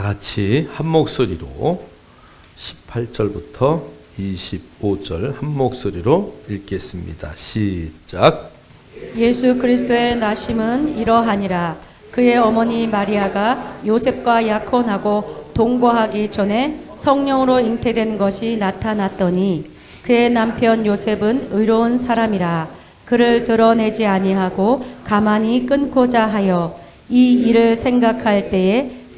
다 같이 한 목소리로 18절부터 25절 한 목소리로 읽겠습니다. 시작. 예수 그리스도의 나심은 이러하니라 그의 어머니 마리아가 요셉과 약혼하고 동거하기 전에 성령으로 잉태된 것이 나타났더니 그의 남편 요셉은 의로운 사람이라 그를 드러내지 아니하고 가만히 끊고자 하여 이 일을 생각할 때에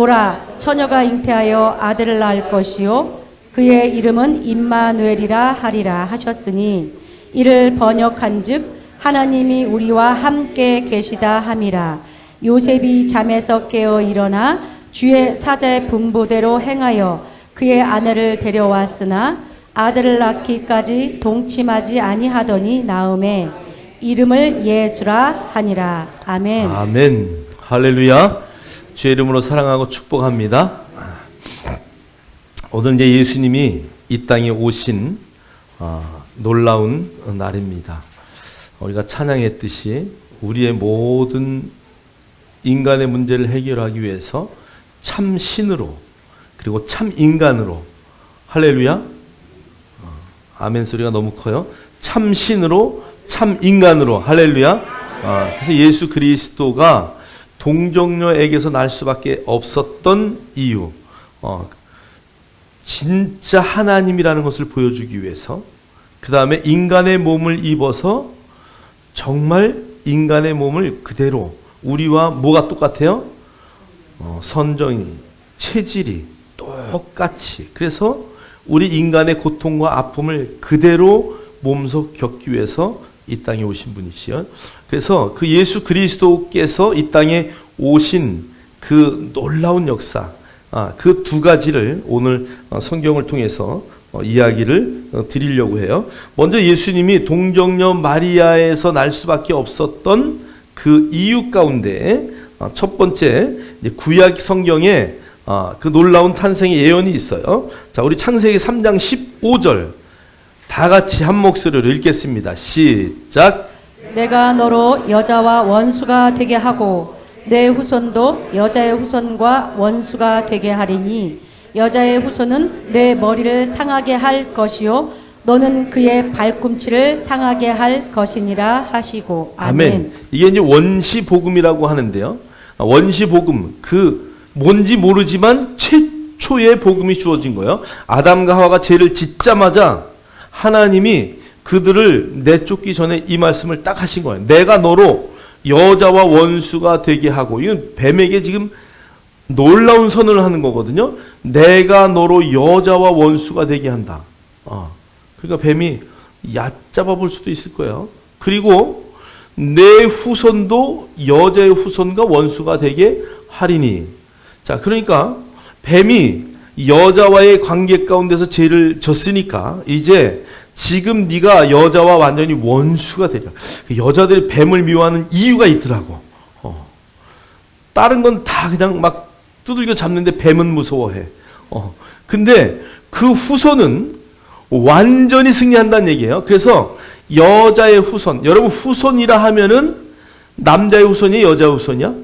보라 처녀가 잉태하여 아들을 낳을 것이요 그의 이름은 임마누엘이라 하리라 하셨으니 이를 번역한즉 하나님이 우리와 함께 계시다 함이라 요셉이 잠에서 깨어 일어나 주의 사자의 분부대로 행하여 그의 아내를 데려왔으나 아들을 낳기까지 동침하지 아니하더니 나음에 이름을 예수라 하니라 아멘. 아멘. 할렐루야. 주의 이름으로 사랑하고 축복합니다. 오늘 이제 예수님이 이 땅에 오신 아, 놀라운 날입니다. 우리가 찬양했듯이 우리의 모든 인간의 문제를 해결하기 위해서 참 신으로 그리고 참 인간으로 할렐루야. 어, 아멘 소리가 너무 커요. 참 신으로 참 인간으로 할렐루야. 어, 그래서 예수 그리스도가 동정녀에게서 날 수밖에 없었던 이유. 어, 진짜 하나님이라는 것을 보여주기 위해서 그 다음에 인간의 몸을 입어서 정말 인간의 몸을 그대로 우리와 뭐가 똑같아요? 어, 선정이, 체질이 똑같이. 그래서 우리 인간의 고통과 아픔을 그대로 몸소 겪기 위해서 이 땅에 오신 분이시요. 그래서 그 예수 그리스도께서 이 땅에 오신 그 놀라운 역사, 아, 그 두 가지를 오늘 어, 성경을 통해서 어, 이야기를 어, 드리려고 해요. 먼저 예수님이 동정녀 마리아에서 날 수밖에 없었던 그 이유 가운데 어, 첫 번째 구약 성경에 어, 그 놀라운 탄생의 예언이 있어요. 자, 우리 창세기 3장 15절 다 같이 한 목소리로 읽겠습니다. 시작. 내가 너로 여자와 원수가 되게 하고 내 후손도 여자의 후손과 원수가 되게 하리니 여자의 후손은 내 머리를 상하게 할 것이요 너는 그의 발꿈치를 상하게 할 것이니라 하시고 아멘. 아멘. 이게 이제 원시 복음이라고 하는데요. 아, 원시 복음 그 뭔지 모르지만 최초의 복음이 주어진 거예요. 아담과 하와가 죄를 짓자마자 하나님이 그들을 내쫓기 전에 이 말씀을 딱 하신 거예요. 내가 너로 여자와 원수가 되게 하고 이건 뱀에게 지금 놀라운 선언을 하는 거거든요. 내가 너로 여자와 원수가 되게 한다. 어. 그러니까 뱀이 얕잡아 볼 수도 있을 거예요. 그리고 내 후손도 여자의 후손과 원수가 되게 하리니. 자, 그러니까 뱀이 여자와의 관계 가운데서 죄를 졌으니까 이제 지금 네가 여자와 완전히 원수가 되려. 여자들이 뱀을 미워하는 이유가 있더라고. 어. 다른 건 다 그냥 막 두들겨 잡는데 뱀은 무서워해. 어. 근데 그 후손은 완전히 승리한다는 얘기예요. 그래서 여자의 후손, 여러분 후손이라 하면은 남자의 후손이 여자의 후손이야?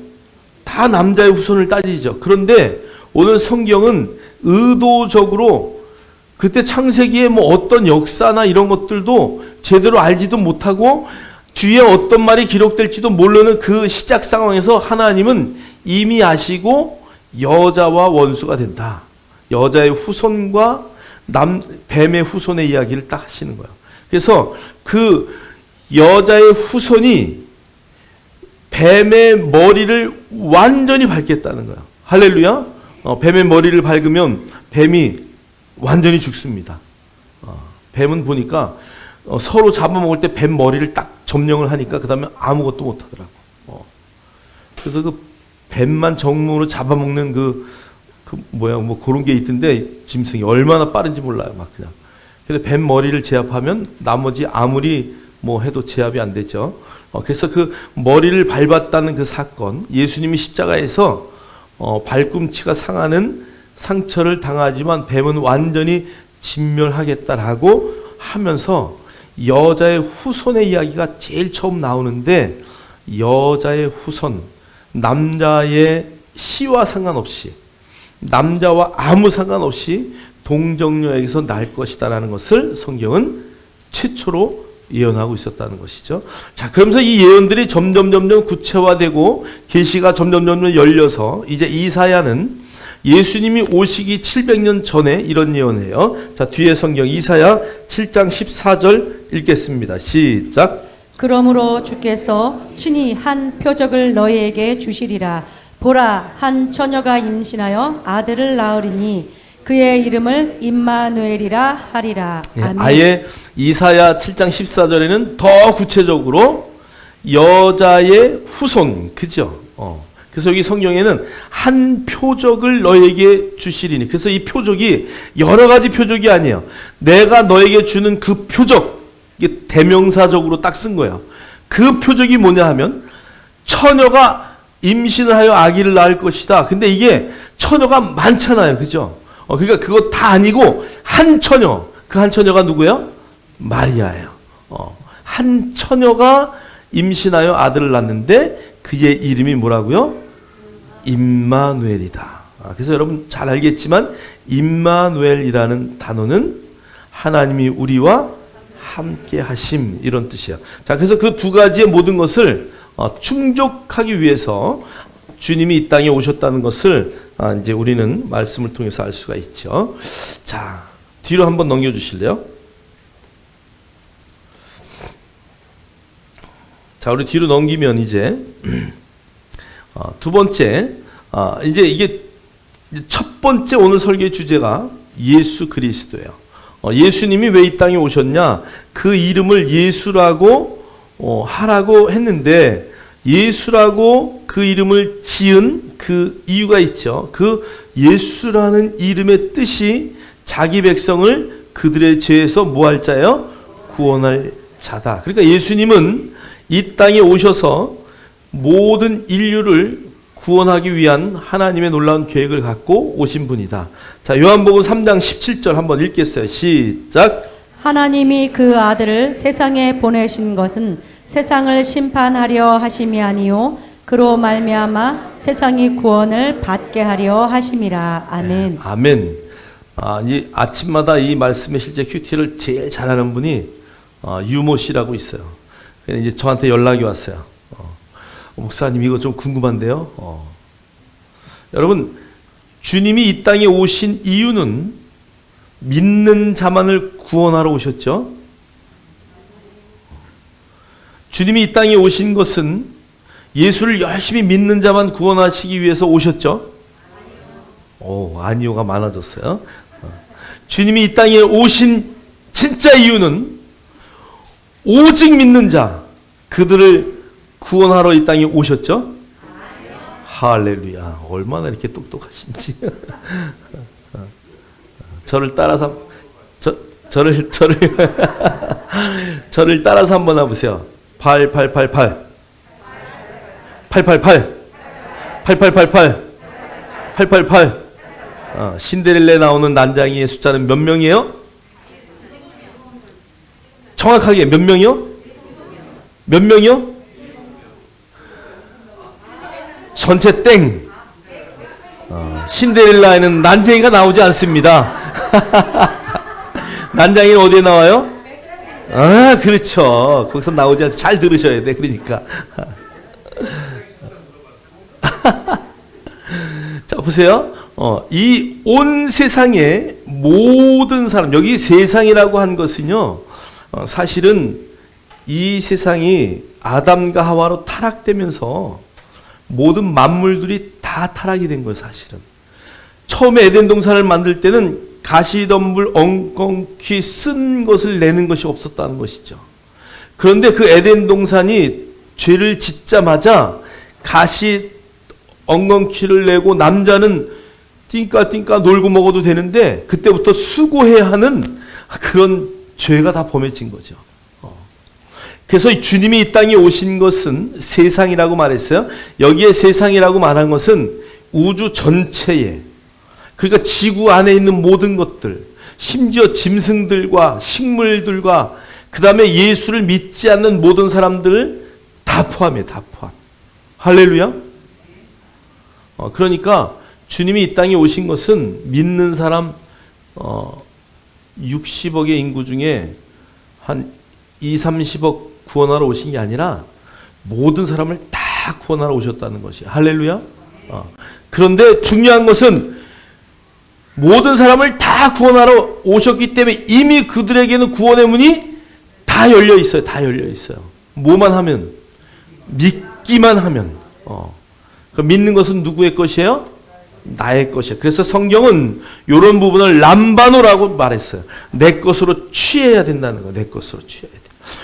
다 남자의 후손을 따지죠. 그런데 오늘 성경은 의도적으로 그때 창세기에 뭐 어떤 역사나 이런 것들도 제대로 알지도 못하고 뒤에 어떤 말이 기록될지도 모르는 그 시작 상황에서 하나님은 이미 아시고 여자와 원수가 된다. 여자의 후손과 남 뱀의 후손의 이야기를 딱 하시는 거예요. 그래서 그 여자의 후손이 뱀의 머리를 완전히 밟겠다는 거예요. 할렐루야. 어, 뱀의 머리를 밟으면 뱀이 완전히 죽습니다. 어, 뱀은 보니까 어, 서로 잡아먹을 때 뱀 머리를 딱 점령을 하니까 그 다음에 아무것도 못하더라고. 어. 그래서 그 뱀만 정문으로 잡아먹는 그 그 뭐야 뭐 그런 게 있던데 짐승이 얼마나 빠른지 몰라요 막 그냥. 근데 뱀 머리를 제압하면 나머지 아무리 뭐 해도 제압이 안 되죠. 어, 그래서 그 머리를 밟았다는 그 사건, 예수님이 십자가에서 어, 발꿈치가 상하는 상처를 당하지만 뱀은 완전히 진멸하겠다라고 하면서 여자의 후손의 이야기가 제일 처음 나오는데 여자의 후손, 남자의 시와 상관없이 남자와 아무 상관없이 동정녀에게서 날 것이다라는 것을 성경은 최초로 예언하고 있었다는 것이죠. 자, 그러면서 이 예언들이 점점 점점 구체화되고 계시가 점점 점점 열려서 이제 이사야는 예수님이 오시기 700년 전에 이런 예언해요. 자, 뒤에 성경 이사야 7장 14절 읽겠습니다. 시작. 그러므로 주께서 친히 한 표적을 너희에게 주시리라. 보라, 한 처녀가 임신하여 아들을 낳으리니 그의 이름을 임마누엘이라 하리라. 예, 아멘. 아예 이사야 7장 14절에는 더 구체적으로 여자의 후손, 그죠? 어. 그래서 여기 성경에는 한 표적을 너에게 주시리니. 그래서 이 표적이 여러 가지 표적이 아니에요. 내가 너에게 주는 그 표적, 이게 대명사적으로 딱 쓴 거예요. 그 표적이 뭐냐 하면 처녀가 임신을 하여 아기를 낳을 것이다. 근데 이게 처녀가 많잖아요. 그죠? 어, 그러니까 그거 다 아니고 한 처녀. 그 한 처녀가 누구예요? 마리아예요. 어, 한 처녀가 임신하여 아들을 낳는데 그의 이름이 뭐라고요? 임마누엘이다. 아, 그래서 여러분 잘 알겠지만 임마누엘이라는 단어는 하나님이 우리와 함께 하심 이런 뜻이야. 자, 그래서 그 두 가지의 모든 것을 어, 충족하기 위해서 주님이 이 땅에 오셨다는 것을 아, 이제 우리는 말씀을 통해서 알 수가 있죠. 자, 뒤로 한번 넘겨 주실래요? 자, 우리 뒤로 넘기면 이제 어, 두 번째, 아, 이제 이게 첫 번째 오늘 설교의 주제가 예수 그리스도예요. 어, 예수님이 왜 이 땅에 오셨냐? 그 이름을 예수라고 어, 하라고 했는데 예수라고 그 이름을 지은 그 이유가 있죠. 그 예수라는 이름의 뜻이 자기 백성을 그들의 죄에서 뭐할 자요? 구원할 자다. 그러니까 예수님은 이 땅에 오셔서 모든 인류를 구원하기 위한 하나님의 놀라운 계획을 갖고 오신 분이다. 자, 요한복음 3장 17절 한번 읽겠어요. 시작. 하나님이 그 아들을 세상에 보내신 것은 세상을 심판하려 하심이 아니요 그로 말미암아 세상이 구원을 받게 하려 하심이라. 아멘. 아멘. 아, 이 아침마다 이 말씀의 실제 큐티를 제일 잘하는 분이 어, 유모 씨라고 있어요. 이제 저한테 연락이 왔어요. 어, 목사님 이거 좀 궁금한데요. 어. 여러분 주님이 이 땅에 오신 이유는 믿는 자만을 구원하러 오셨죠. 주님이 이 땅에 오신 것은 예수를 열심히 믿는 자만 구원하시기 위해서 오셨죠. 오, 아니오가 많아졌어요. 어. 주님이 이 땅에 오신 진짜 이유는 오직 믿는 자, 그들을 구원하러 이 땅에 오셨죠? 할렐루야. 얼마나 이렇게 똑똑하신지. 저를 따라서, 저, 저를, 저를, 저를 따라서 한번 해보세요. 8888. 888. 8888. 888. 어, 신데렐레 나오는 난장이의 숫자는 몇 명이에요? 정확하게 몇 명이요? 몇 명이요? 전체 땡. 어, 신데렐라에는 난쟁이가 나오지 않습니다. 난장이는 어디에 나와요? 아, 그렇죠. 거기서 나오지 않. 잘 들으셔야 돼. 그러니까. 자 보세요. 어, 이 온 세상의 모든 사람 여기 세상이라고 한 것은요. 어, 사실은 이 세상이 아담과 하와로 타락되면서 모든 만물들이 다 타락이 된 거예요, 사실은. 처음에 에덴 동산을 만들 때는 가시덤불 엉겅퀴 쓴 것을 내는 것이 없었다는 것이죠. 그런데 그 에덴 동산이 죄를 짓자마자 가시 엉겅퀴를 내고 남자는 띵까띵까 놀고 먹어도 되는데 그때부터 수고해야 하는 그런 죄가 다 범해진 거죠. 어. 그래서 이 주님이 이 땅에 오신 것은 세상이라고 말했어요. 여기에 세상이라고 말한 것은 우주 전체에 그러니까 지구 안에 있는 모든 것들, 심지어 짐승들과 식물들과 그 다음에 예수를 믿지 않는 모든 사람들을 다 포함해, 다 포함. 할렐루야. 어, 그러니까 주님이 이 땅에 오신 것은 믿는 사람 어, 60억의 인구 중에 한 2, 30억 구원하러 오신 게 아니라 모든 사람을 다 구원하러 오셨다는 것이 할렐루야. 어. 그런데 중요한 것은 모든 사람을 다 구원하러 오셨기 때문에 이미 그들에게는 구원의 문이 다 열려 있어요. 다 열려 있어요. 뭐만 하면 믿기만 하면 어. 그 믿는 것은 누구의 것이에요? 나의 것이야. 그래서 성경은 이런 부분을 람바노라고 말했어요. 내 것으로 취해야 된다는 거. 내 것으로 취해야 돼.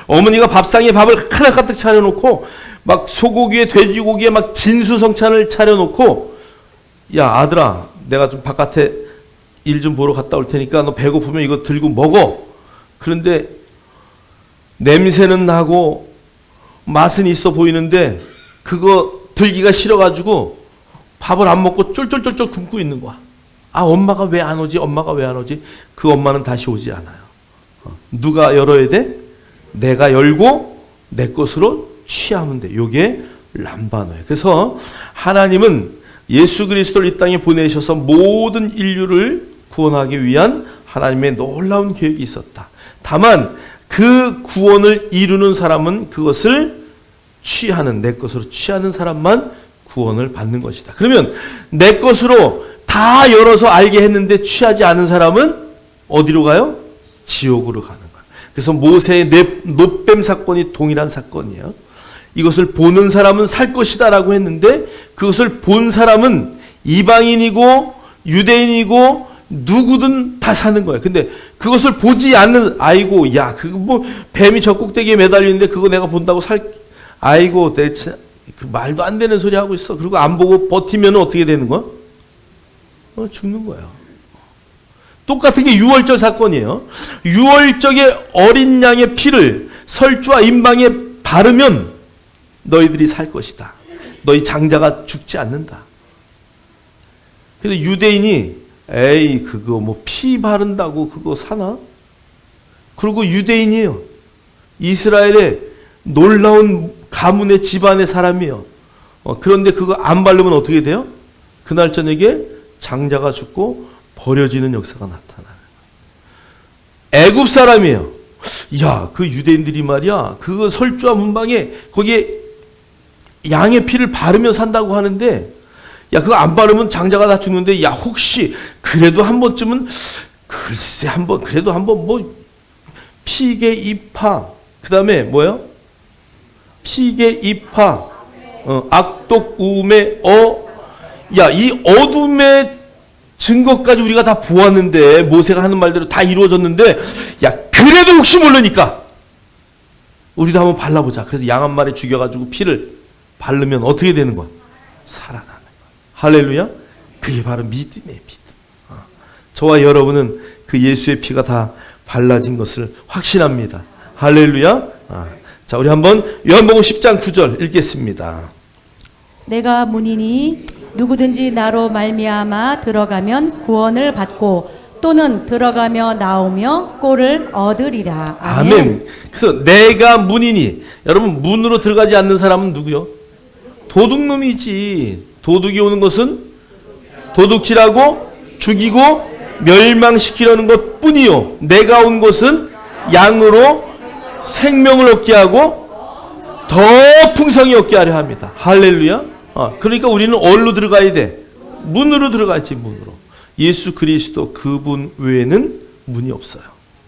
어머니가 밥상에 밥을 하나 가득 차려놓고 막 소고기에 돼지고기에 막 진수성찬을 차려놓고 야 아들아 내가 좀 바깥에 일 좀 보러 갔다 올 테니까 너 배고프면 이거 들고 먹어. 그런데 냄새는 나고 맛은 있어 보이는데 그거 들기가 싫어가지고 밥을 안 먹고 쫄쫄쫄쫄 굶고 있는 거야. 아 엄마가 왜 안 오지? 엄마가 왜 안 오지? 그 엄마는 다시 오지 않아요. 어, 누가 열어야 돼? 내가 열고 내 것으로 취하면 돼. 요게 람바노예요. 그래서 하나님은 예수 그리스도를 이 땅에 보내셔서 모든 인류를 구원하기 위한 하나님의 놀라운 계획이 있었다. 다만 그 구원을 이루는 사람은 그것을 취하는 내 것으로 취하는 사람만 구원을 받는 것이다. 그러면 내 것으로 다 열어서 알게 했는데 취하지 않은 사람은 어디로 가요? 지옥으로 가는 거야. 그래서 모세의 노뱀 사건이 동일한 사건이에요. 이것을 보는 사람은 살 것이다라고 했는데 그것을 본 사람은 이방인이고 유대인이고 누구든 다 사는 거예요. 근데 그것을 보지 않는 아이고 야 그거 뭐 뱀이 젖꼭대기에 매달리는데 그거 내가 본다고 살 아이고 대체 그 말도 안 되는 소리 하고 있어. 그리고 안 보고 버티면 어떻게 되는 거야? 어, 죽는 거예요. 똑같은 게 유월절 사건이에요. 유월절에 어린 양의 피를 설주와 임방에 바르면 너희들이 살 것이다. 너희 장자가 죽지 않는다. 근데 유대인이 에이 그거 뭐 피 바른다고 그거 사나? 그리고 유대인이에요. 이스라엘의 놀라운 가문의 집안의 사람이에요. 어, 그런데 그거 안 바르면 어떻게 돼요? 그날 저녁에 장자가 죽고 버려지는 역사가 나타나요. 애굽 사람이에요. 야, 그 유대인들이 말이야. 그거 설주와 문방에 거기에 양의 피를 바르며 산다고 하는데 야, 그거 안 바르면 장자가 다 죽는데 야, 혹시 그래도 한 번쯤은 글쎄 한 번 그래도 한 번 뭐 피계 이파 그다음에 뭐요? 피계 이파 어, 악독 우매 어 야, 이 어둠의 증거까지 우리가 다 보았는데 모세가 하는 말대로 다 이루어졌는데 야, 그래도 혹시 모르니까 우리도 한번 발라보자. 그래서 양 한 마리 죽여가지고 피를 바르면 어떻게 되는 거야? 살아나는 거야. 할렐루야. 그게 바로 믿음의 믿음. 어. 저와 여러분은 그 예수의 피가 다 발라진 것을 확신합니다. 할렐루야. 어. 자, 우리 한번 요한복음 10장 9절 읽겠습니다. 내가 문이니 누구든지 나로 말미암아 들어가면 구원을 받고 또는 들어가며 나오며 꼴을 얻으리라. 아멘. 아멘. 그래서 내가 문이니 여러분 문으로 들어가지 않는 사람은 누구요? 도둑놈이지. 도둑이 오는 것은 도둑질하고 죽이고 멸망시키려는 것 뿐이요. 내가 온 것은 양으로 생명을 얻게 하고 더 풍성히 얻게 하려 합니다. 할렐루야. 어, 그러니까 우리는 어디로 들어가야 돼? 문으로 들어가야지 문으로. 예수 그리스도 그분 외에는 문이 없어요.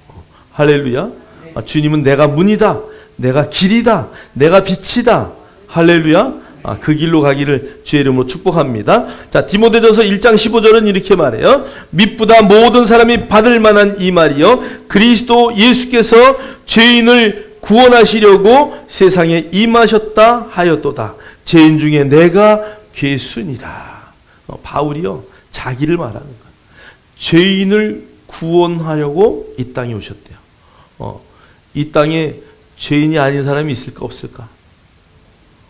어, 할렐루야. 아, 주님은 내가 문이다. 내가 길이다. 내가 빛이다. 할렐루야. 아, 그 길로 가기를 주의 이름으로 축복합니다. 자, 디모데전서 1장 15절은 이렇게 말해요. 믿보다 모든 사람이 받을 만한 이 말이요. 그리스도 예수께서 죄인을 구원하시려고 세상에 임하셨다 하였도다. 죄인 중에 내가 괴순이라. 어, 바울이요. 자기를 말하는 거예요. 죄인을 구원하려고 이 땅에 오셨대요. 어, 이 땅에 죄인이 아닌 사람이 있을까 없을까?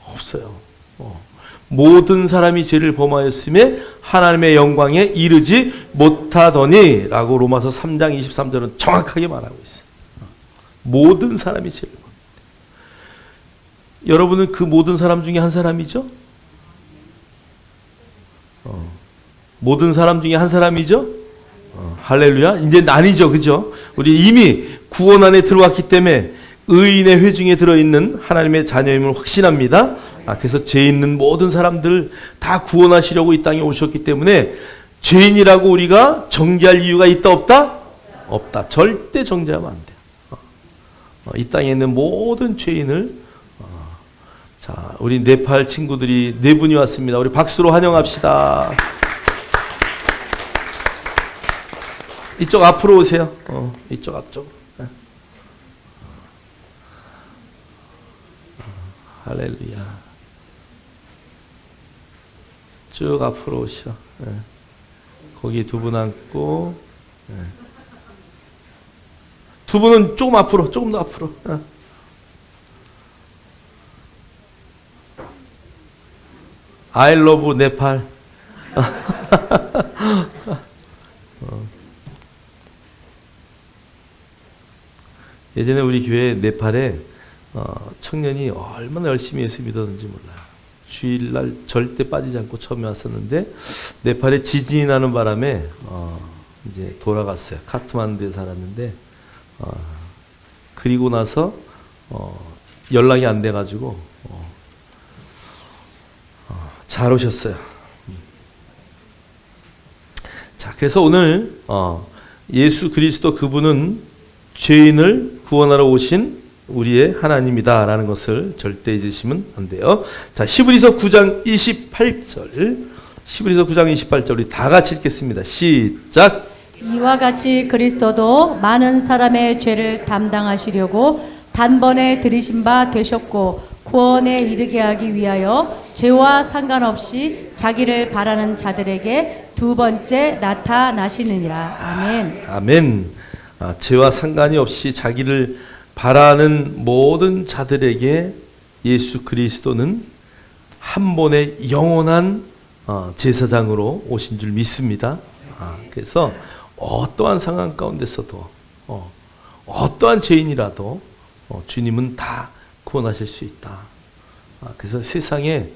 없어요. 어. 모든 사람이 죄를 범하였음에 하나님의 영광에 이르지 못하더니 라고 로마서 3장 23절은 정확하게 말하고 있어요. 어. 모든 사람이 죄를 범. 여러분은 그 모든 사람 중에 한 사람이죠? 어. 모든 사람 중에 한 사람이죠? 어, 할렐루야. 이제 아니죠. 그죠? 우리 이미 구원 안에 들어왔기 때문에 의인의 회중에 들어있는 하나님의 자녀임을 확신합니다. 아, 그래서 죄 있는 모든 사람들 다 구원하시려고 이 땅에 오셨기 때문에 죄인이라고 우리가 정죄할 이유가 있다 없다? 없다. 절대 정죄하면 안 돼요. 어, 어, 이 땅에 있는 모든 죄인을 어, 자, 우리 네팔 친구들이 네 분이 왔습니다. 우리 박수로 환영합시다. 이쪽 앞으로 오세요. 어, 이쪽 앞쪽. 네. 할렐루야. 쭉 앞으로 오셔. 네. 거기 두 분 앉고. 네. 두 분은 조금 앞으로, 조금 더 앞으로. 네. I love 네팔. 예전에 우리 교회 네팔에 어, 청년이 얼마나 열심히 예수 믿었는지 몰라요. 주일날 절대 빠지지 않고 처음에 왔었는데 네팔에 지진이 나는 바람에 어, 이제 돌아갔어요. 카트만두에 살았는데 어, 그리고 나서 어, 연락이 안 돼가지고 어, 어, 잘 오셨어요. 자, 그래서 오늘 어, 예수 그리스도 그분은 죄인을 구원하러 오신 우리의 하나님이다라는 것을 절대 잊으시면 안 돼요. 자, 시브리서 9장 28절. 시브리서 9장 28절 우리 다 같이 읽겠습니다. 시작. 이와 같이 그리스도도 많은 사람의 죄를 담당하시려고 단번에 들이신 바 되셨고 구원에 이르게 하기 위하여 죄와 상관없이 자기를 바라는 자들에게 두 번째 나타나시느니라. 아멘. 아멘. 아, 죄와 상관이 없이 자기를 바라는 모든 자들에게 예수 그리스도는 한 번의 영원한 어, 제사장으로 오신 줄 믿습니다. 아, 그래서 어떠한 상황 가운데서도 어, 어떠한 죄인이라도 어, 주님은 다 구원하실 수 있다. 아, 그래서 세상에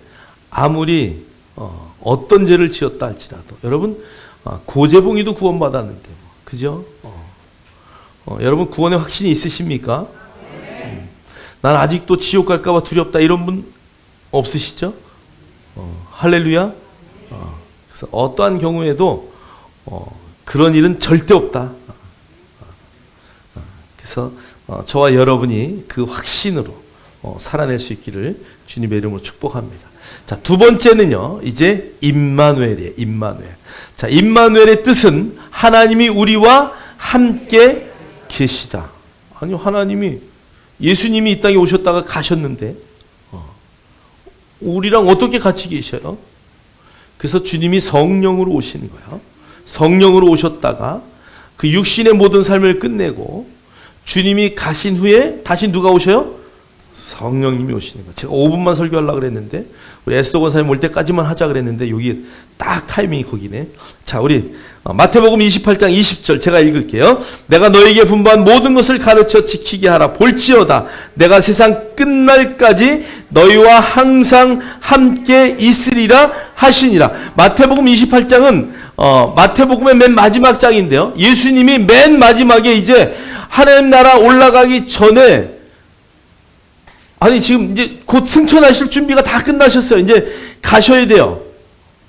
아무리 어, 어떤 죄를 지었다 할지라도 여러분 아, 고재봉이도 구원받았는데 뭐, 그죠? 어. 어, 여러분 구원의 확신이 있으십니까? 음. 난 아직도 지옥 갈까봐 두렵다 이런 분 없으시죠? 어, 할렐루야. 어, 그래서 어떠한 경우에도 어, 그런 일은 절대 없다. 어, 어, 그래서 어, 저와 여러분이 그 확신으로 어, 살아낼 수 있기를 주님의 이름으로 축복합니다. 자, 두 번째는요. 이제 임마누엘이에요. 임마누엘. 자, 임마누엘의 뜻은 하나님이 우리와 함께 계시다. 아니 하나님이 예수님이 이 땅에 오셨다가 가셨는데 어, 우리랑 어떻게 같이 계셔요? 그래서 주님이 성령으로 오시는 거예요. 성령으로 오셨다가 그 육신의 모든 삶을 끝내고 주님이 가신 후에 다시 누가 오셔요? 성령님이 오시는 거예요. 제가 5분만 설교하려고 그랬는데 우리 에스더 권사님 올 때까지만 하자 그랬는데 여기 딱 타이밍이 거기네. 자, 우리 어, 마태복음 28장 20절 제가 읽을게요. 내가 너에게 분부한 모든 것을 가르쳐 지키게 하라. 볼지어다. 내가 세상 끝날까지 너희와 항상 함께 있으리라 하시니라. 마태복음 28장은 어, 마태복음의 맨 마지막 장인데요. 예수님이 맨 마지막에 이제 하나님 나라 올라가기 전에 아니 지금 이제 곧 승천하실 준비가 다 끝나셨어요. 이제 가셔야 돼요.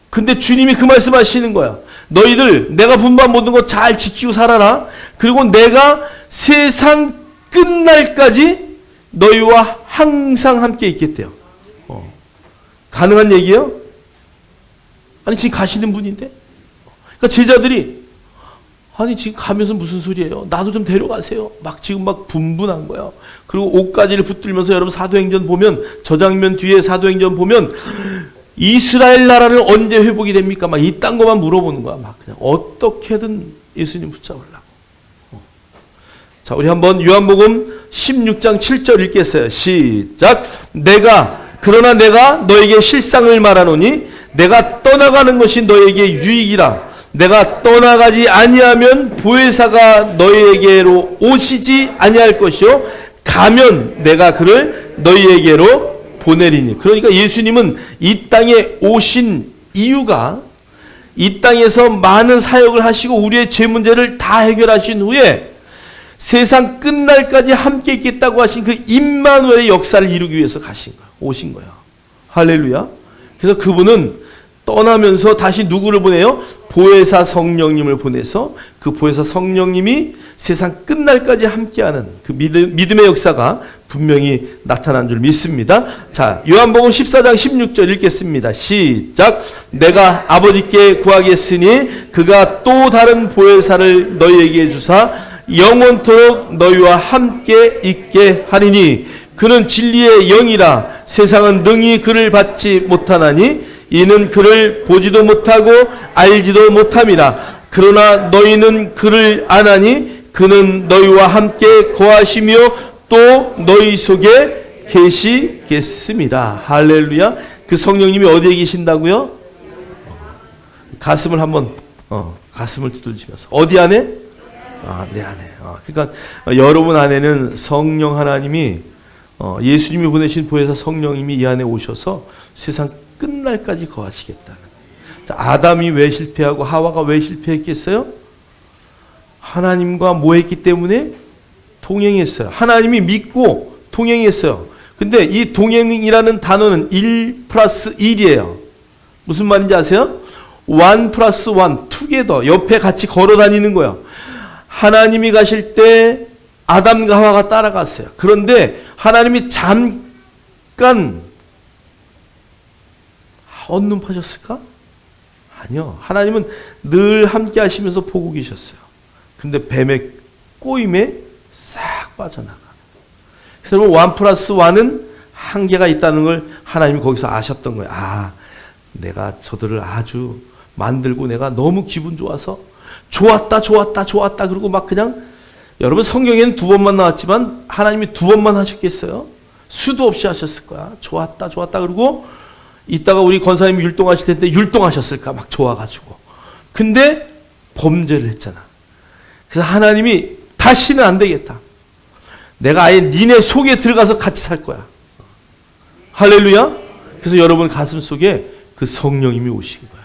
근데 주님이 그 말씀하시는 거야. 너희들 내가 분부한 모든 것잘 지키고 살아라. 그리고 내가 세상 끝날까지 너희와 항상 함께 있겠대요. 어. 가능한 얘기예요? 아니 지금 가시는 분인데. 그러니까 제자들이 아니 지금 가면서 무슨 소리예요? 나도 좀 데려가세요. 막 지금 막 분분한 거야. 그리고 옷가지를 붙들면서 여러분 사도행전 보면 저 장면 뒤에 사도행전 보면 이스라엘 나라는 언제 회복이 됩니까? 막 이딴 것만 물어보는 거야. 막 그냥 어떻게든 예수님 붙잡으려고. 어. 자, 우리 한번 요한복음 16장 7절 읽겠어요. 시작. 내가 그러나 내가 너에게 실상을 말하노니 내가 떠나가는 것이 너에게 유익이라. 내가 떠나가지 아니하면 보혜사가 너희에게로 오시지 아니할 것이요 가면 내가 그를 너희에게로 보내리니. 그러니까 예수님은 이 땅에 오신 이유가 이 땅에서 많은 사역을 하시고 우리의 죄 문제를 다 해결하신 후에 세상 끝날까지 함께 있겠다고 하신 그 임마누엘의 역사를 이루기 위해서 가신 거예요. 오신 거예요. 할렐루야. 그래서 그분은 떠나면서 다시 누구를 보내요? 보혜사 성령님을 보내서 그 보혜사 성령님이 세상 끝날까지 함께하는 그 믿음, 믿음 의 역사가 분명히 나타난 줄 믿습니다. 자, 요한복음 14장 16절 읽겠습니다. 시작. 내가 아버지께 구하겠으니 그가 또 다른 보혜사를 너희에게 주사 영원토록 너희와 함께 있게 하리니 그는 진리의 영이라 세상은 능히 그를 받지 못하나니 이는 그를 보지도 못하고 알지도 못함이라 그러나 너희는 그를 아나니 그는 너희와 함께 거하시며 또 너희 속에 계시겠습니다. 할렐루야. 그 성령님이 어디에 계신다고요? 가슴을 한번 어, 가슴을 두드리면서 어디 안에? 아, 내 안에. 아, 그러니까 어, 여러분 안에는 성령 하나님이 어, 예수님이 보내신 보혜사 성령님이 이 안에 오셔서 세상 끝날까지 거하시겠다는. 자, 아담이 왜 실패하고 하와가 왜 실패했겠어요? 하나님과 뭐 했기 때문에 동행했어요. 하나님이 믿고 동행했어요. 근데 이 동행이라는 단어는 1 플러스 1이에요. 무슨 말인지 아세요? 1 플러스 1, 투게더. 옆에 같이 걸어 다니는 거예요. 하나님이 가실 때 아담과 하와가 따라갔어요. 그런데 하나님이 잠깐 언눈 파셨을까? 아니요. 하나님은 늘 함께 하시면서 보고 계셨어요. 근데 뱀의 꼬임에 싹 빠져나가. 여러분, 원 플러스 원은 한계가 있다는 걸 하나님이 거기서 아셨던 거예요. 아, 내가 저들을 아주 만들고 내가 너무 기분 좋아서 좋았다, 좋았다, 좋았다. 그러고 막 그냥 여러분 성경에는 두 번만 나왔지만 하나님이 두 번만 하셨겠어요? 수도 없이 하셨을 거야. 좋았다, 좋았다. 그러고 이따가 우리 권사님이 율동하실 텐데 율동하셨을까? 막 좋아가지고. 근데 범죄를 했잖아. 그래서 하나님이 다시는 안 되겠다. 내가 아예 니네 속에 들어가서 같이 살 거야. 할렐루야. 그래서 여러분 가슴 속에 그 성령님이 오신 거야.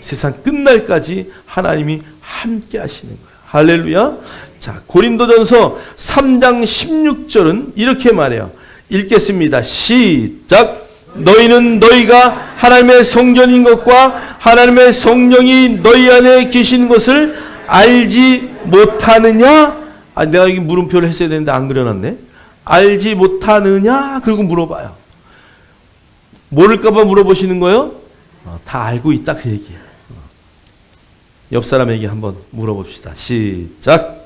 세상 끝날까지 하나님이 함께 하시는 거야. 할렐루야. 자, 고린도전서 3장 16절은 이렇게 말해요. 읽겠습니다. 시작. 너희는 너희가 하나님의 성전인 것과 하나님의 성령이 너희 안에 계신 것을 알지 못하느냐? 아, 내가 여기 물음표를 했어야 되는데 안 그려놨네. 알지 못하느냐? 그리고 물어봐요. 모를까봐 물어보시는 거예요? 어, 다 알고 있다 그 얘기예요. 어. 옆 사람에게 한번 물어봅시다. 시작.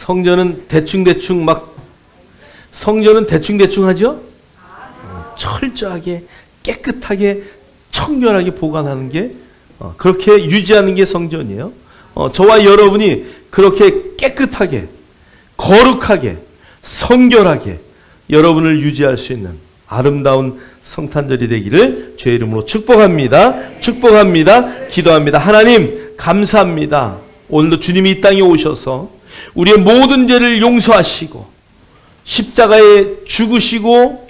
성전은 대충대충 막 성전은 대충대충 하죠? 어, 철저하게 깨끗하게 청결하게 보관하는 게 어, 그렇게 유지하는 게 성전이에요. 어, 저와 여러분이 그렇게 깨끗하게 거룩하게 성결하게 여러분을 유지할 수 있는 아름다운 성탄절이 되기를 주의 이름으로 축복합니다. 축복합니다. 기도합니다. 하나님 감사합니다. 오늘도 주님이 이 땅에 오셔서 우리의 모든 죄를 용서하시고 십자가에 죽으시고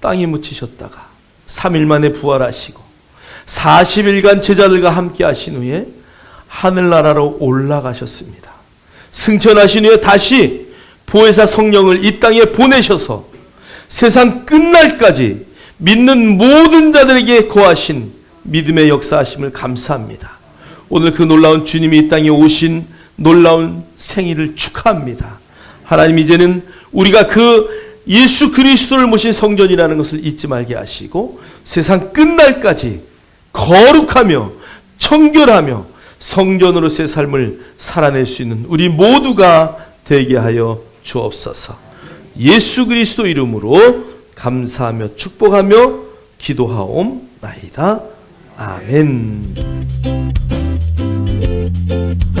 땅에 묻히셨다가 3일 만에 부활하시고 40일간 제자들과 함께 하신 후에 하늘나라로 올라가셨습니다. 승천하신 후에 다시 보혜사 성령을 이 땅에 보내셔서 세상 끝날까지 믿는 모든 자들에게 거하신 믿음의 역사하심을 감사합니다. 오늘 그 놀라운 주님이 이 땅에 오신 놀라운 생일을 축하합니다. 하나님 이제는 우리가 그 예수 그리스도를 모신 성전이라는 것을 잊지 말게 하시고 세상 끝날까지 거룩하며 청결하며 성전으로서의 삶을 살아낼 수 있는 우리 모두가 되게 하여 주옵소서. 예수 그리스도 이름으로 감사하며 축복하며 기도하옵나이다. 아멘. Thank you.